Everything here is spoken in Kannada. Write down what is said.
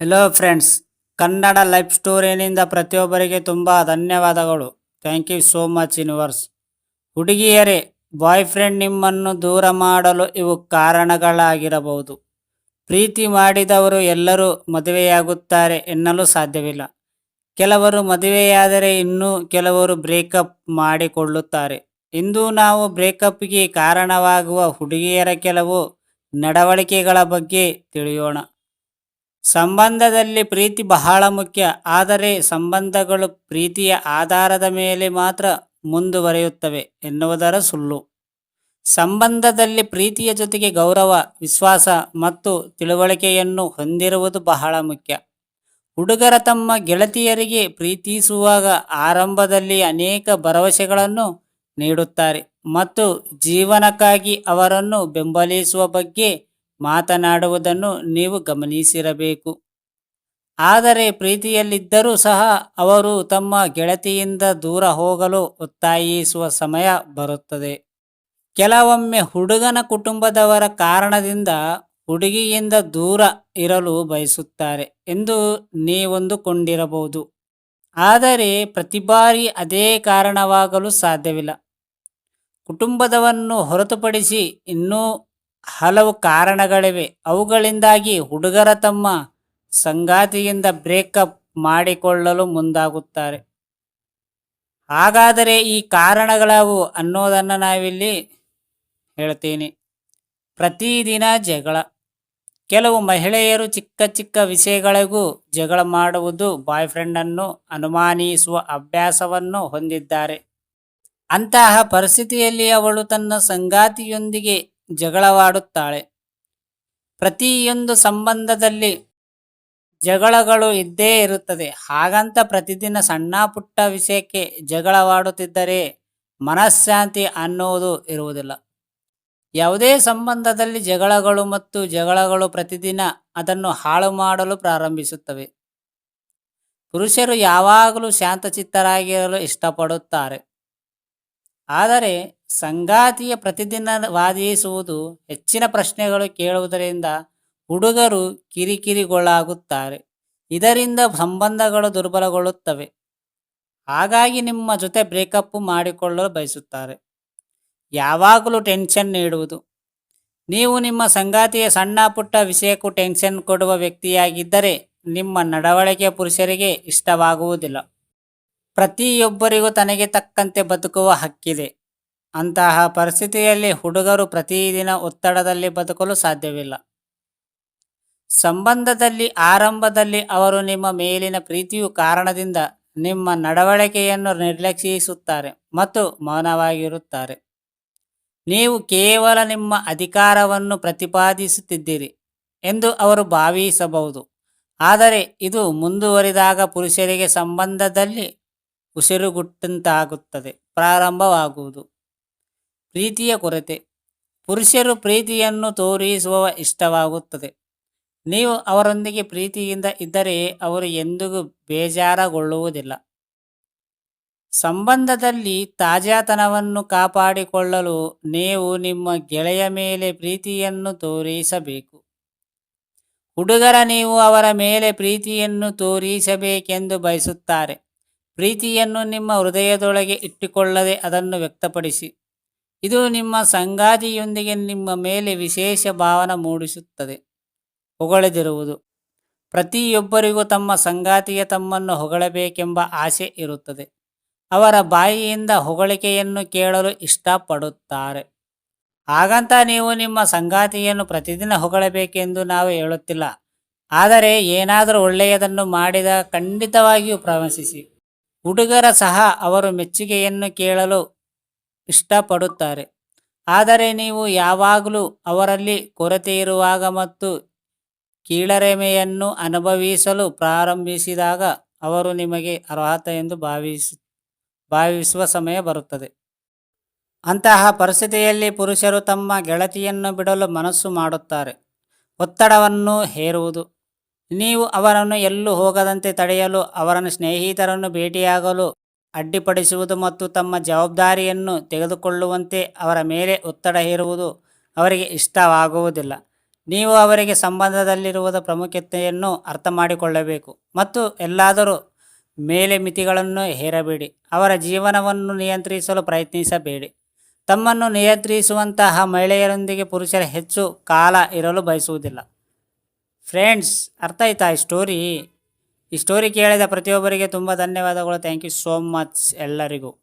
ಹೆಲೋ ಫ್ರೆಂಡ್ಸ್ ಕನ್ನಡ ಲೈಫ್ ಸ್ಟೋರಿನಿಂದ ಪ್ರತಿಯೊಬ್ಬರಿಗೆ ತುಂಬ ಧನ್ಯವಾದಗಳು. Thank you so much universe ಹುಡುಗಿಯರೇ boy friend ನಿಮ್ಮನ್ನು ದೂರ ಮಾಡಲು ಇವು ಕಾರಣಗಳಾಗಿರಬಹುದು. ಪ್ರೀತಿ ಮಾಡಿದವರು ಎಲ್ಲರೂ ಮದುವೆಯಾಗುತ್ತಾರೆ ಎನ್ನಲು ಸಾಧ್ಯವಿಲ್ಲ. ಕೆಲವರು ಮದುವೆಯಾದರೆ ಇನ್ನೂ ಕೆಲವರು ಬ್ರೇಕಪ್ ಮಾಡಿಕೊಳ್ಳುತ್ತಾರೆ. ಇಂದು ನಾವು ಬ್ರೇಕಪ್ಗೆ ಕಾರಣವಾಗುವ ಹುಡುಗಿಯರ ಕೆಲವು ನಡವಳಿಕೆಗಳ ಬಗ್ಗೆ ತಿಳಿಯೋಣ. ಸಂಬಂಧದಲ್ಲಿ ಪ್ರೀತಿ ಬಹಳ ಮುಖ್ಯ, ಆದರೆ ಸಂಬಂಧಗಳು ಪ್ರೀತಿಯ ಆಧಾರದ ಮೇಲೆ ಮಾತ್ರ ಮುಂದುವರಿಯುತ್ತವೆ ಎನ್ನುವುದರ ಸುಳ್ಳು. ಸಂಬಂಧದಲ್ಲಿ ಪ್ರೀತಿಯ ಜೊತೆಗೆ ಗೌರವ, ವಿಶ್ವಾಸ ಮತ್ತು ತಿಳುವಳಿಕೆಯನ್ನು ಹೊಂದಿರುವುದು ಬಹಳ ಮುಖ್ಯ. ಹುಡುಗರ ತಮ್ಮ ಗೆಳತಿಯರಿಗೆ ಪ್ರೀತಿಸುವಾಗ ಆರಂಭದಲ್ಲಿ ಅನೇಕ ಭರವಸೆಗಳನ್ನು ನೀಡುತ್ತಾರೆ ಮತ್ತು ಜೀವನಕ್ಕಾಗಿ ಅವರನ್ನು ಬೆಂಬಲಿಸುವ ಬಗ್ಗೆ ಮಾತನಾಡುವುದನ್ನು ನೀವು ಗಮನಿಸಿರಬೇಕು. ಆದರೆ ಪ್ರೀತಿಯಲ್ಲಿದ್ದರೂ ಸಹ ಅವರು ತಮ್ಮ ಗೆಳತಿಯಿಂದ ದೂರ ಹೋಗಲು ಒತ್ತಾಯಿಸುವ ಸಮಯ ಬರುತ್ತದೆ. ಕೆಲವೊಮ್ಮೆ ಹುಡುಗನ ಕುಟುಂಬದವರ ಕಾರಣದಿಂದ ಹುಡುಗಿಯಿಂದ ದೂರ ಇರಲು ಬಯಸುತ್ತಾರೆ ಎಂದು ನೀವೊಂದುಕೊಂಡಿರಬಹುದು. ಆದರೆ ಪ್ರತಿ ಬಾರಿ ಅದೇ ಕಾರಣವಾಗಲು ಸಾಧ್ಯವಿಲ್ಲ. ಕುಟುಂಬದವನ್ನು ಹೊರತುಪಡಿಸಿ ಇನ್ನೂ ಹಲವು ಕಾರಣಗಳಿವೆ. ಅವುಗಳಿಂದಾಗಿ ಹುಡುಗರ ತಮ್ಮ ಸಂಗಾತಿಯಿಂದ ಬ್ರೇಕಪ್ ಮಾಡಿಕೊಳ್ಳಲು ಮುಂದಾಗುತ್ತಾರೆ. ಹಾಗಾದರೆ ಈ ಕಾರಣಗಳವು ಅನ್ನೋದನ್ನು ನಾವಿಲ್ಲಿ ಹೇಳ್ತೀನಿ. ಪ್ರತಿದಿನ ಜಗಳ. ಕೆಲವು ಮಹಿಳೆಯರು ಚಿಕ್ಕ ಚಿಕ್ಕ ವಿಷಯಗಳಿಗೂ ಜಗಳ ಮಾಡುವುದು ಬಾಯ್ ಫ್ರೆಂಡನ್ನು ಅನುಮಾನಿಸುವ ಅಭ್ಯಾಸವನ್ನು ಹೊಂದಿದ್ದಾರೆ. ಅಂತಹ ಪರಿಸ್ಥಿತಿಯಲ್ಲಿ ಅವಳು ತನ್ನ ಸಂಗಾತಿಯೊಂದಿಗೆ ಜಗಳವಾಡುತ್ತಾಳೆ. ಪ್ರತಿಯೊಂದು ಸಂಬಂಧದಲ್ಲಿ ಜಗಳಗಳು ಇದ್ದೇ ಇರುತ್ತದೆ. ಹಾಗಂತ ಪ್ರತಿದಿನ ಸಣ್ಣ ಪುಟ್ಟ ವಿಷಯಕ್ಕೆ ಜಗಳವಾಡುತ್ತಿದ್ದರೆ ಮನಃಶಾಂತಿ ಅನ್ನುವುದು ಇರುವುದಿಲ್ಲ. ಯಾವುದೇ ಸಂಬಂಧದಲ್ಲಿ ಜಗಳಗಳು ಮತ್ತು ಜಗಳಗಳು ಪ್ರತಿದಿನ ಅದನ್ನು ಹಾಳು ಮಾಡಲು ಪ್ರಾರಂಭಿಸುತ್ತವೆ. ಪುರುಷರು ಯಾವಾಗಲೂ ಶಾಂತಚಿತ್ತರಾಗಿರಲು ಇಷ್ಟಪಡುತ್ತಾರೆ. ಆದರೆ ಸಂಗಾತಿಯ ಪ್ರತಿದಿನ ವಾದಿಸುವುದು ಹೆಚ್ಚಿನ ಪ್ರಶ್ನೆಗಳು ಕೇಳುವುದರಿಂದ ಹುಡುಗರು ಕಿರಿಕಿರಿಗೊಳಾಗುತ್ತಾರೆ. ಇದರಿಂದ ಸಂಬಂಧಗಳು ದುರ್ಬಲಗೊಳ್ಳುತ್ತವೆ. ಹಾಗಾಗಿ ನಿಮ್ಮ ಜೊತೆ ಬ್ರೇಕಪ್ ಮಾಡಿಕೊಳ್ಳಲು ಬಯಸುತ್ತಾರೆ. ಯಾವಾಗಲೂ ಟೆನ್ಷನ್ ನೀಡುವುದು. ನೀವು ನಿಮ್ಮ ಸಂಗಾತಿಯ ಸಣ್ಣ ಪುಟ್ಟ ವಿಷಯಕ್ಕೂ ಟೆನ್ಷನ್ ಕೊಡುವ ವ್ಯಕ್ತಿಯಾಗಿದ್ದರೆ ನಿಮ್ಮ ನಡವಳಿಕೆ ಪುರುಷರಿಗೆ ಇಷ್ಟವಾಗುವುದಿಲ್ಲ. ಪ್ರತಿಯೊಬ್ಬರಿಗೂ ತನಗೆ ತಕ್ಕಂತೆ ಬದುಕುವ ಹಕ್ಕಿದೆ. ಅಂತಹ ಪರಿಸ್ಥಿತಿಯಲ್ಲಿ ಹುಡುಗರು ಪ್ರತಿದಿನ ಒತ್ತಡದಲ್ಲಿ ಬದುಕಲು ಸಾಧ್ಯವಿಲ್ಲ. ಸಂಬಂಧದಲ್ಲಿ ಆರಂಭದಲ್ಲಿ ಅವರು ನಿಮ್ಮ ಮೇಲಿನ ಪ್ರೀತಿಯು ಕಾರಣದಿಂದ ನಿಮ್ಮ ನಡವಳಿಕೆಯನ್ನು ನಿರ್ಲಕ್ಷಿಸುತ್ತಾರೆ ಮತ್ತು ಮೌನವಾಗಿರುತ್ತಾರೆ. ನೀವು ಕೇವಲ ನಿಮ್ಮ ಅಧಿಕಾರವನ್ನು ಪ್ರತಿಪಾದಿಸುತ್ತಿದ್ದೀರಿ ಎಂದು ಅವರು ಭಾವಿಸಬಹುದು. ಆದರೆ ಇದು ಮುಂದುವರಿದಾಗ ಪುರುಷರಿಗೆ ಸಂಬಂಧದಲ್ಲಿ ಉಸಿರುಗುಟ್ಟಂತಾಗುತ್ತದೆ, ಪ್ರಾರಂಭವಾಗುವುದು. ಪ್ರೀತಿಯ ಕೊರತೆ. ಪುರುಷರು ಪ್ರೀತಿಯನ್ನು ತೋರಿಸುವ ಇಷ್ಟವಾಗುತ್ತದೆ. ನೀವು ಅವರೊಂದಿಗೆ ಪ್ರೀತಿಯಿಂದ ಇದ್ದರೆ ಅವರು ಎಂದಿಗೂ ಬೇಜಾರಗೊಳ್ಳುವುದಿಲ್ಲ. ಸಂಬಂಧದಲ್ಲಿ ತಾಜಾತನವನ್ನು ಕಾಪಾಡಿಕೊಳ್ಳಲು ನೀವು ನಿಮ್ಮ ಗೆಳೆಯ ಮೇಲೆ ಪ್ರೀತಿಯನ್ನು ತೋರಿಸಬೇಕು. ಹುಡುಗರ ನೀವು ಅವರ ಮೇಲೆ ಪ್ರೀತಿಯನ್ನು ತೋರಿಸಬೇಕೆಂದು ಬಯಸುತ್ತಾರೆ. ಪ್ರೀತಿಯನ್ನು ನಿಮ್ಮ ಹೃದಯದೊಳಗೆ ಇಟ್ಟುಕೊಳ್ಳದೆ ಅದನ್ನು ವ್ಯಕ್ತಪಡಿಸಿ. ಇದು ನಿಮ್ಮ ಸಂಗಾತಿಯೊಂದಿಗೆ ನಿಮ್ಮ ಮೇಲೆ ವಿಶೇಷ ಭಾವನೆ ಮೂಡಿಸುತ್ತದೆ. ಹೊಗಳದಿರುವುದು. ಪ್ರತಿಯೊಬ್ಬರಿಗೂ ತಮ್ಮ ಸಂಗಾತಿಯ ತಮ್ಮನ್ನು ಹೊಗಳಬೇಕೆಂಬ ಆಸೆ ಇರುತ್ತದೆ. ಅವರ ಬಾಯಿಯಿಂದ ಹೊಗಳಿಕೆಯನ್ನು ಕೇಳಲು ಇಷ್ಟಪಡುತ್ತಾರೆ. ಹಾಗಂತ ನೀವು ನಿಮ್ಮ ಸಂಗಾತಿಯನ್ನು ಪ್ರತಿದಿನ ಹೊಗಳಬೇಕೆಂದು ನಾವು ಹೇಳುತ್ತಿಲ್ಲ. ಆದರೆ ಏನಾದರೂ ಒಳ್ಳೆಯದನ್ನು ಮಾಡಿದ ಖಂಡಿತವಾಗಿಯೂ ಪ್ರವಶಿಸಿ ಹುಡುಗರ ಸಹ ಅವರು ಮೆಚ್ಚುಗೆಯನ್ನು ಕೇಳಲು ಇಷ್ಟಪಡುತ್ತಾರೆ. ಆದರೆ ನೀವು ಯಾವಾಗಲೂ ಅವರಲ್ಲಿ ಕೊರತೆ ಇರುವಾಗ ಮತ್ತು ಕೀಳರೆಮೆಯನ್ನು ಅನುಭವಿಸಲು ಪ್ರಾರಂಭಿಸಿದಾಗ ಅವರು ನಿಮಗೆ ಅರ್ಹತ ಎಂದು ಭಾವಿಸಿ, ಭಾವಿಸುವ ಸಮಯ ಬರುತ್ತದೆ. ಅಂತಹ ಪರಿಸ್ಥಿತಿಯಲ್ಲಿ ಪುರುಷರು ತಮ್ಮ ಗೆಳತಿಯನ್ನು ಬಿಡಲು ಮನಸ್ಸು ಮಾಡುತ್ತಾರೆ. ಒತ್ತಡವನ್ನು ಹೇರುವುದು. ನೀವು ಅವರನ್ನು ಎಲ್ಲೂ ಹೋಗದಂತೆ ತಡೆಯಲು, ಅವರನ್ನು ಸ್ನೇಹಿತರನ್ನು ಭೇಟಿಯಾಗಲು ಅಡ್ಡಿಪಡಿಸುವುದು ಮತ್ತು ತಮ್ಮ ಜವಾಬ್ದಾರಿಯನ್ನು ತೆಗೆದುಕೊಳ್ಳುವಂತೆ ಅವರ ಮೇಲೆ ಒತ್ತಡ ಹೇರುವುದು ಅವರಿಗೆ ಇಷ್ಟವಾಗುವುದಿಲ್ಲ. ನೀವು ಅವರಿಗೆ ಸಂಬಂಧದಲ್ಲಿರುವುದ ಪ್ರಾಮುಖ್ಯತೆಯನ್ನು ಅರ್ಥ ಮಾಡಿಕೊಳ್ಳಬೇಕು ಮತ್ತು ಎಲ್ಲಾದರೂ ಮೇಲೆ ಮಿತಿಗಳನ್ನು ಹೇರಬೇಡಿ. ಅವರ ಜೀವನವನ್ನು ನಿಯಂತ್ರಿಸಲು ಪ್ರಯತ್ನಿಸಬೇಡಿ. ತಮ್ಮನ್ನು ನಿಯಂತ್ರಿಸುವಂತಹ ಮಹಿಳೆಯರೊಂದಿಗೆ ಪುರುಷರು ಹೆಚ್ಚು ಕಾಲ ಇರಲು ಬಯಸುವುದಿಲ್ಲ. ಫ್ರೆಂಡ್ಸ್ ಅರ್ಥ ಆಯ್ತಾ ಈ ಸ್ಟೋರಿ ಈ ಸ್ಟೋರಿ ಕೇಳಿದ ಪ್ರತಿಯೊಬ್ಬರಿಗೆ ತುಂಬ ಧನ್ಯವಾದಗಳು. ಥ್ಯಾಂಕ್ ಯು ಸೋ ಮಚ್ ಎಲ್ಲರಿಗೂ.